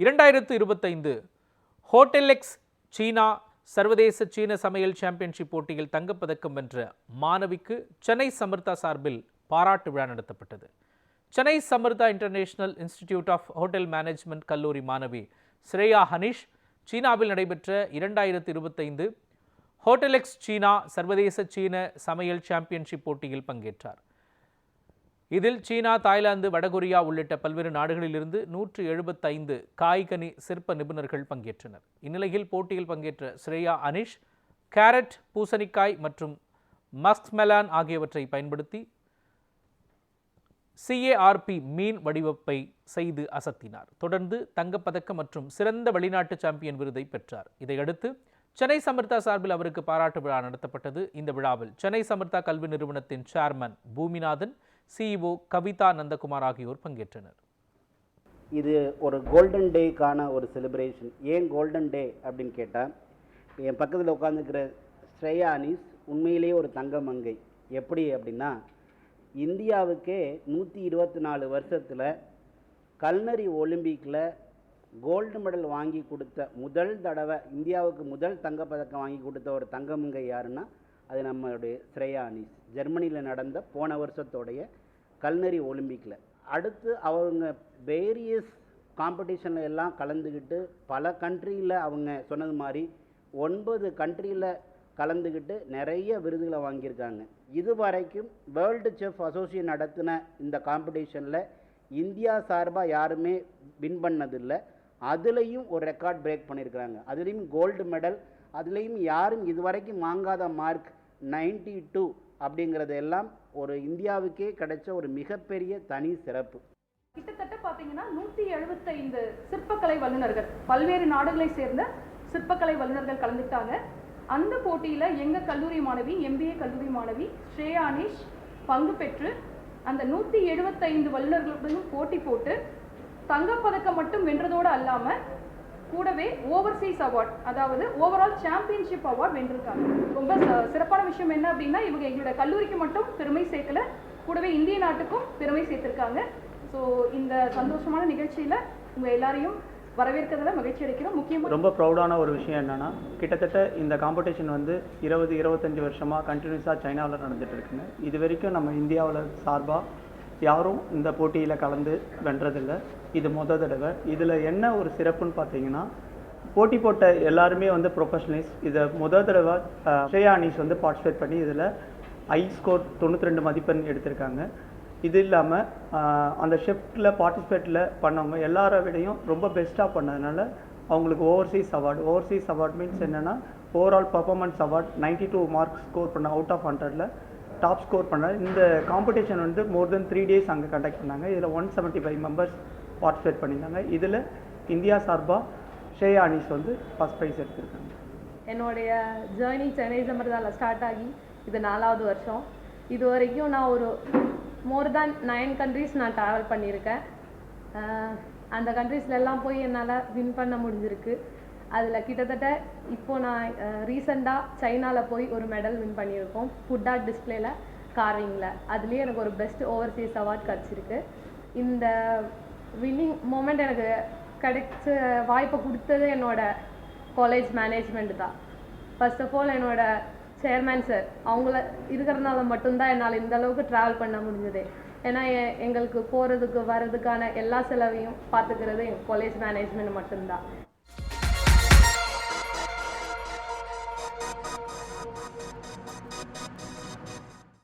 இரண்டாயிரத்து இருபத்தைந்து ஹோட்டெலெக்ஸ் சீனா சர்வதேச சீன சமையல் சாம்பியன்ஷிப் போட்டியில் தங்கப்பதக்கம் வென்ற மாணவிக்கு சென்னை சமர்த்தா சார்பில் பாராட்டு விழா நடத்தப்பட்டது. Chennai Samartha international institute of hotel management கல்லூரி மாணவி ஸ்ரேயா ஹனிஷ் சீனாவில் நடைபெற்ற இரண்டாயிரத்து இருபத்தைந்து ஹோட்டலெக்ஸ் சீனா சர்வதேச சீன சமையல் சாம்பியன்ஷிப் போட்டியில் பங்கேற்றார். இதில் சீனா தாய்லாந்து வடகொரியா உள்ளிட்ட பல்வேறு நாடுகளிலிருந்து நூற்று எழுபத்தைந்து காய்கனி சிற்ப நிபுணர்கள் பங்கேற்றனர். இந்நிலையில் போட்டியில் பங்கேற்ற ஸ்ரேயா அனிஷ் கேரட் பூசணிக்காய் மற்றும் மஸ்க்மெலான் ஆகியவற்றை பயன்படுத்தி சிஏஆர்பி மீன் வடிவப்பை செய்து அசத்தினார். தொடர்ந்து தங்கப்பதக்கம் மற்றும் சிறந்த வெளிநாட்டு சாம்பியன் விருதை பெற்றார். இதையடுத்து சென்னை சமர்த்தா சார்பில் அவருக்கு பாராட்டு விழா நடத்தப்பட்டது. இந்த விழாவில் சென்னை சமர்த்தா கல்வி நிறுவனத்தின் சேர்மன் பூமிநாதன் சிஇஓ கவிதா நந்தகுமார் ஆகியோர் பங்கேற்றனர். இது ஒரு கோல்டன் டேக்கான ஒரு செலிப்ரேஷன் ஏன் கோல்டன் டே அப்படின்னு கேட்டால் என் பக்கத்தில் உட்காந்துக்கிற ஸ்ரேயா அனீஸ் உண்மையிலேயே ஒரு தங்க மங்கை. எப்படி அப்படின்னா இந்தியாவுக்கே நூற்றி இருபத்தி நாலு வருஷத்தில் கல்னரி ஒலிம்பிக்கில் கோல்டு மெடல் வாங்கி கொடுத்த முதல் தடவை இந்தியாவுக்கு முதல் தங்கப்பதக்கம் வாங்கி கொடுத்த ஒரு தங்கமங்கை யாருன்னா அது நம்மளுடைய ஸ்ரேயானிஸ் ஜெர்மனியில் நடந்த போன வருஷத்தோடைய கல்னரி ஒலிம்பிக்கில் அடுத்து அவங்க வேரியஸ் காம்படிஷனில் எல்லாம் கலந்துக்கிட்டு பல கண்ட்ரியில் அவங்க சொன்னது மாதிரி ஒன்பது கண்ட்ரியில் கலந்துக்கிட்டு நிறைய விருதுகளை வாங்கியிருக்காங்க. இது வரைக்கும் வேர்ல்டு செஃப் அசோசியேட் நடத்தின இந்த காம்படிஷனில் இந்தியா சார்பாக யாருமே வின் பண்ணதில்லை. அதுலேயும் ஒரு ரெக்கார்ட் பிரேக் பண்ணியிருக்கிறாங்க அதுலேயும் கோல்டு மெடல் அதுலேயும் யாரும் இதுவரைக்கும் வாங்காத மார்க் நைன்டி டூ அப்படிங்கிறது எல்லாம் ஒரு இந்தியாவுக்கே கிடைச்ச ஒரு மிகப்பெரிய தனி சிறப்பு. கிட்டத்தட்ட பார்த்தீங்கன்னா நூற்றி எழுபத்தைந்து சிற்பக்கலை வல்லுநர்கள் பல்வேறு நாடுகளை சேர்ந்த சிற்பக்கலை வல்லுநர்கள் கலந்துக்கிட்டாங்க. அந்த போட்டியில் எங்கள் கல்லூரி மாணவி எம்பிஏ கல்லூரி மாணவி ஸ்ரேயா அனீஷ் பங்கு பெற்று அந்த நூற்றி எழுபத்தைந்து வல்லுநர்களுடனும் போட்டி போட்டு தங்கப்பதக்கம் மட்டும் வென்றதோடு அல்லாமல் கூடவே ஓவர்சீஸ் அவார்ட் அதாவது ஓவரால் சாம்பியன்ஷிப் அவார்ட் வென்றிருக்காங்க. ரொம்ப ச- சிறப்பான விஷயம் என்ன அப்படின்னா இவங்க எங்களோட கல்லூரிக்கு மட்டும் பெருமை சேர்க்கல கூடவே இந்திய நாட்டுக்கும் பெருமை சேர்த்திருக்காங்க. ஸோ இந்த சந்தோஷமான நிகழ்ச்சியில உங்க எல்லாரையும் வரவேற்கிறதுல மகிழ்ச்சி அடைக்கிறோம். முக்கியமாக ரொம்ப ப்ரௌடான ஒரு விஷயம் என்னன்னா கிட்டத்தட்ட இந்த காம்படிஷன் வந்து இருபது இருபத்தஞ்சி வருஷமாக கண்டினியூஸாக சைனாவில் நடந்துட்டு இருக்குங்க இது வரைக்கும் நம்ம இந்தியாவில் சார்பாக யாரும் இந்த போட்டியில் கலந்து வென்றதில்லை. இது மொதல் தடவை. இதில் என்ன ஒரு சிறப்புன்னு பார்த்தீங்கன்னா போட்டி போட்ட எல்லாருமே வந்து ப்ரொஃபஷனலிஸ்ட் இதை முத தடவை ஸ்ரேயா அனீஸ் வந்து பார்ட்டிசிபேட் பண்ணி இதில் ஐ ஸ்கோர் தொண்ணூற்றி ரெண்டு மதிப்பெண் எடுத்திருக்காங்க. இது இல்லாமல் அந்த ஷிஃப்ட்டில் பார்ட்டிசிபேட்டில் பண்ணவங்க எல்லாரை விடையும் ரொம்ப பெஸ்ட்டாக பண்ணதுனால அவங்களுக்கு overseas award overseas award means என்னென்னா overall performance award 92 two marks score பண்ண அவுட் ஆஃப் ஹண்ட்ரடில் டாப் ஸ்கோர் பண்ண இந்த காம்படிஷன் வந்து மோர் தென் த்ரீ டேஸ் அங்கே கண்டக்ட் பண்ணாங்க. இதில் one seventy five members participate பண்ணியிருந்தாங்க. இதில் இந்தியா சார்பாக ஷேயா அனீஸ் வந்து ஃபஸ்ட் ப்ரைஸ் எடுத்திருக்காங்க. என்னுடைய ஜேர்னி சென்னை சம்பிரதாயில் ஸ்டார்ட் ஆகி இது நாலாவது வருஷம். இது வரைக்கும் நான் ஒரு மோர் தேன் நைன் கண்ட்ரீஸ் நான் ட்ராவல் பண்ணியிருக்கேன். அந்த கண்ட்ரீஸ்ல எல்லாம் போய் என்னால் வின் பண்ண முடிஞ்சிருக்கு. அதில் கிட்டத்தட்ட இப்போ நான் ரீசெண்டாக சைனாவில் போய் ஒரு மெடல் வின் பண்ணியிருக்கோம். ஃபுட் ஆர்ட் டிஸ்பிளேல கார்விங்கில் அதுலேயே எனக்கு ஒரு பெஸ்ட் ஓவர்சீஸ் அவார்ட் கிடச்சிருக்கு. இந்த வின்னிங் மூமெண்ட் எனக்கு கிடைச்ச வாய்ப்பை கொடுத்தது என்னோட காலேஜ் மேனேஜ்மெண்ட் தான். ஃபர்ஸ்ட் ஆஃப் ஆல் என்னோட சேர்மேன் சார் அவங்கள இருக்கிறதுனால மட்டும்தான் என்னால் இந்த அளவுக்கு ட்ராவல் பண்ண முடிஞ்சது. ஏன்னா எ- எங்களுக்கு போகிறதுக்கு வர்றதுக்கான எல்லா செலவையும் பார்த்துக்கிறது எங்கள் காலேஜ் மேனேஜ்மெண்ட் மட்டும்தான்.